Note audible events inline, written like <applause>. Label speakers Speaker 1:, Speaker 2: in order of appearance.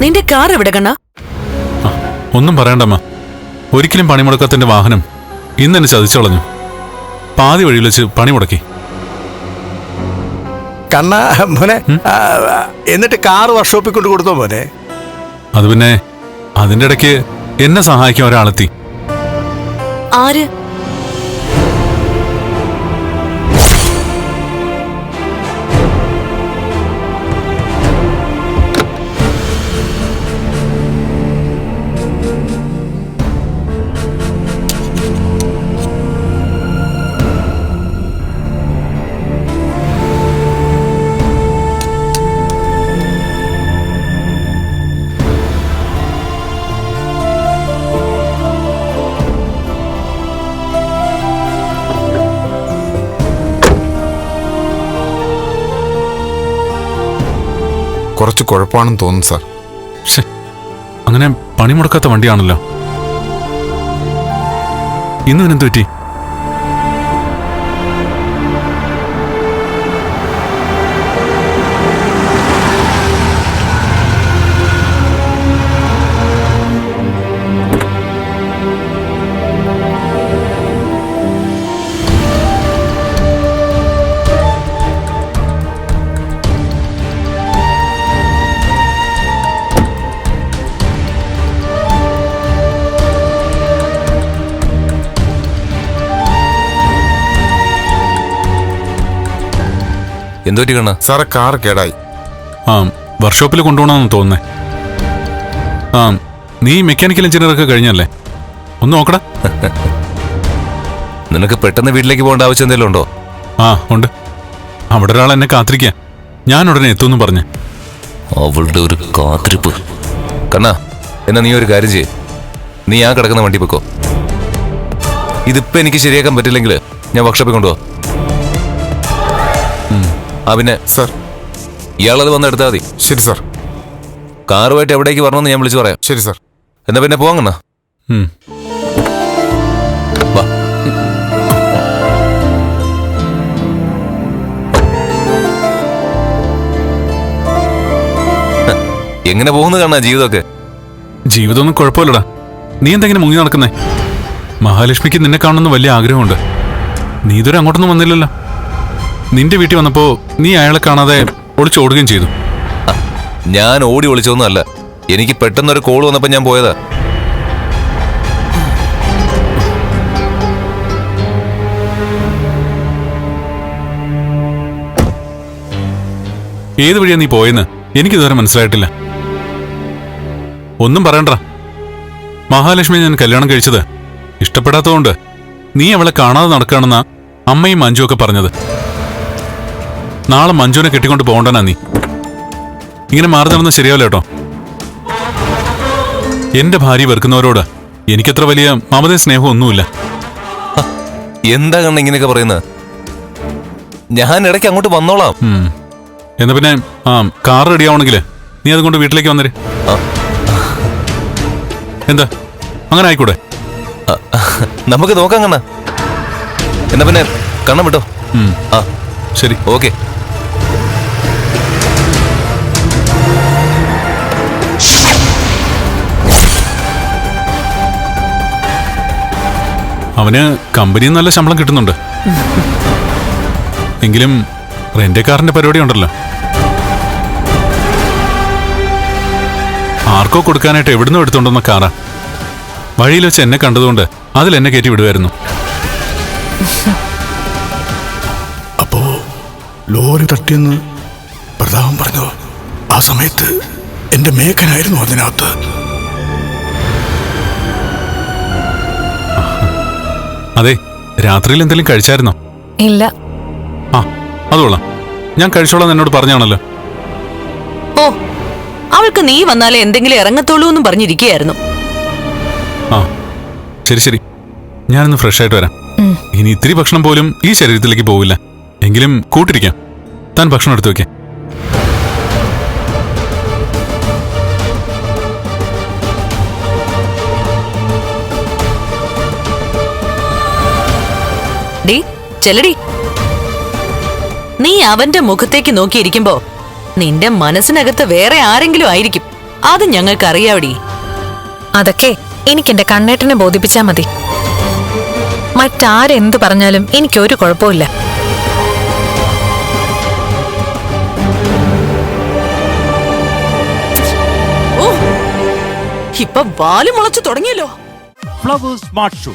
Speaker 1: നിന്റെ കാർ എവിടെ കണ്ണ?
Speaker 2: ഒന്നും പറയണ്ടമ്മ. ഒരിക്കലും പണിമുടക്കത്തിന്റെ വാഹനം ഇന്നെന്നെ ചതിച്ചളഞ്ഞു പാതി വഴിയിൽ വെച്ച് പണി മുടക്കി.
Speaker 3: കണ്ണ മോനെ ആ, എന്നിട്ട് കാർ വർക്ക്ഷോപ്പിൽ കൊണ്ട് കൊടുത്തോ മോനെ?
Speaker 2: അത് പിന്നെ അതിന്റെ ഇടയ്ക്ക് എന്നെ സഹായിക്കാൻ ഒരാളെത്തി.
Speaker 1: ആര്?
Speaker 4: കുറച്ച് കുഴപ്പമാണെന്ന് തോന്നുന്നു സാർ.
Speaker 2: അങ്ങനെ പണിമുടക്കാത്ത വണ്ടിയാണല്ലോ. ഇന്ന് ഇവനെന്ത് പറ്റി?
Speaker 5: എന്തോറ്റി കണ്ണ
Speaker 4: സാറെ കാർ കേടായി.
Speaker 2: ആ വർക്ക്ഷോപ്പിൽ കൊണ്ടുപോകണമെന്ന് തോന്നുന്നേ. ആ നീ മെക്കാനിക്കൽ എഞ്ചിനീയർ ഒക്കെ കഴിഞ്ഞല്ലേ? ഒന്ന് നോക്കടാ. <laughs>
Speaker 5: നിനക്ക് പെട്ടെന്ന് വീട്ടിലേക്ക് പോകേണ്ട ആവശ്യം എന്തെങ്കിലും ഉണ്ടോ?
Speaker 2: ആ ഉണ്ട്. അവിടെ ഒരാൾ എന്നെ കാത്തിരിക്ക. ഞാൻ ഉടനെ എത്തുമെന്ന് പറഞ്ഞു.
Speaker 5: അവളുടെ ഒരു കാത്തിരിപ്പ്. കണ്ണാ എന്നാ നീ ഒരു കാര്യം ചെയ്യേ. നീ ആ കിടക്കുന്ന വണ്ടി വെക്കോ ഇതിപ്പോ എനിക്ക് ശരിയാക്കാൻ പറ്റില്ലെങ്കിൽ ഞാൻ വർക്ക്ഷോപ്പിൽ കൊണ്ടുപോവാ. ഉം. ആ സർ
Speaker 4: സാർ.
Speaker 5: ഇയാളത് വന്ന് എടുത്താൽ മതി.
Speaker 4: ശരി സർ.
Speaker 5: കാറുമായിട്ട് എവിടേക്ക് വരണമെന്ന് ഞാൻ വിളിച്ചു പറയാം.
Speaker 4: ശരി സർ.
Speaker 5: എന്നാ പിന്നെ പോവാം വാ. എങ്ങനെ പോകുന്നു കാണാ ജീവിതമൊക്കെ?
Speaker 2: ജീവിതമൊന്നും കുഴപ്പമില്ലടാ. നീ എന്തെങ്കിലും മുങ്ങി നടക്കുന്നേ? മഹാലക്ഷ്മിക്ക് നിന്നെ കാണണമെന്ന് വലിയ ആഗ്രഹമുണ്ട്. നീ ഇതുവരെ അങ്ങോട്ടൊന്നും വന്നില്ലല്ലോ. നിന്റെ വീട്ടിൽ വന്നപ്പോ നീ അയാളെ കാണാതെ ഒളിച്ചോടുകയും ചെയ്തു.
Speaker 5: ഞാൻ ഓടി ഒളിച്ചൊന്നുമല്ല എനിക്ക് പെട്ടെന്നൊരു കോൾ വന്നപ്പോൾ ഞാൻ പോയതാ.
Speaker 2: ഏത് വഴിയാ നീ പോയെന്ന് എനിക്കിതുവരെ മനസ്സിലായിട്ടില്ല. ഒന്നും പറയണ്ട. മഹാലക്ഷ്മി ഞാൻ കല്യാണം കഴിച്ചത് ഇഷ്ടപ്പെടാത്തതുകൊണ്ട് നീ അവളെ കാണാതെ നടക്കുകയാണെന്നാ അമ്മയും മഞ്ജുവൊക്കെ പറഞ്ഞത്. നാളെ മഞ്ജുവിനെ കെട്ടിക്കൊണ്ട് പോകണ്ടനാ നീ. ഇങ്ങനെ മാറി നടന്ന ശരിയാവില്ല കേട്ടോ. എന്റെ ഭാര്യ വെറുക്കുന്നവരോട് എനിക്കത്ര വലിയ മമതയും സ്നേഹവും ഒന്നുമില്ല.
Speaker 5: എന്താ കണ്ണ ഇങ്ങനെയൊക്കെ പറയുന്നത് ഞാൻ ഇടയ്ക്ക് അങ്ങോട്ട് വന്നോളാം.
Speaker 2: എന്നാ പിന്നെ ആ കാർ റെഡി ആവണമെങ്കിൽ നീ അതുകൊണ്ട് വീട്ടിലേക്ക്
Speaker 5: വന്നേ
Speaker 2: എന്താ? അങ്ങനെ ആയിക്കൂടെ?
Speaker 5: നമുക്ക് നോക്കാം കണ്ണ. എന്നാ പിന്നെ കണ്ണ വിട്ടോ? ആ.
Speaker 2: ശരി.
Speaker 5: ഓക്കെ.
Speaker 2: അവന് കമ്പനിയിൽ നല്ല ശമ്പളം കിട്ടുന്നുണ്ട്. എങ്കിലും റെന്റ് കാറിന്റെ പരിപാടി ഉണ്ടല്ലോ. ആർക്കോ കൊടുക്കാനായിട്ട് എവിടുന്നോ എടുത്തോണ്ടെന്ന കാറാ. വഴിയിൽ വെച്ച് എന്നെ കണ്ടതുകൊണ്ട് അതിൽ എന്നെ കയറ്റി വിടുമായിരുന്നു
Speaker 3: അപ്പോ ലോറി തട്ടിയെന്ന് പ്രതാപം പറഞ്ഞു? ആ സമയത്ത് എന്റെ മേഘനായിരുന്നു അതിനകത്ത്.
Speaker 2: അതെ രാത്രിയിൽ എന്തെങ്കിലും കഴിച്ചായിരുന്നോ?
Speaker 1: ഇല്ല.
Speaker 2: ആ അതുകൊള്ളാം. ഞാൻ കഴിച്ചോളാം എന്നോട് പറഞ്ഞാണല്ലോ.
Speaker 1: ഓ അവൾക്ക് നീ വന്നാലേ എന്തെങ്കിലും ഇറങ്ങത്തുള്ളൂ എന്നും പറഞ്ഞിരിക്കുകയായിരുന്നു.
Speaker 2: ആ ശരി ശരി. ഞാനൊന്ന് ഫ്രഷ് ആയിട്ട് വരാം ഇനി ഇത്തിരി ഭക്ഷണം പോലും ഈ ശരീരത്തിലേക്ക് പോവില്ല. എങ്കിലും കൂട്ടിരിക്കാം. താൻ ഭക്ഷണം എടുത്തു വെക്കേ
Speaker 1: ഡീ ചെല്ലടി. നീ അവന്റെ മുഖത്തേക്ക് നോക്കിയിരിക്കുമ്പോ നിന്റെ മനസ്സിനകത്ത് വേറെ ആരെങ്കിലും ആയിരിക്കും. അത് ഞങ്ങൾക്കറിയാവടി.
Speaker 6: അതൊക്കെ എനിക്ക് എന്റെ കണ്ണേട്ടനെ ബോധിപ്പിച്ചാ മതി. മറ്റാരെന്ത് പറഞ്ഞാലും എനിക്കൊരു കുഴപ്പമില്ല
Speaker 1: ഓ ഇപ്പൊ വാൽ മുളച്ചു തുടങ്ങിയല്ലോ.
Speaker 7: Flowers smart show.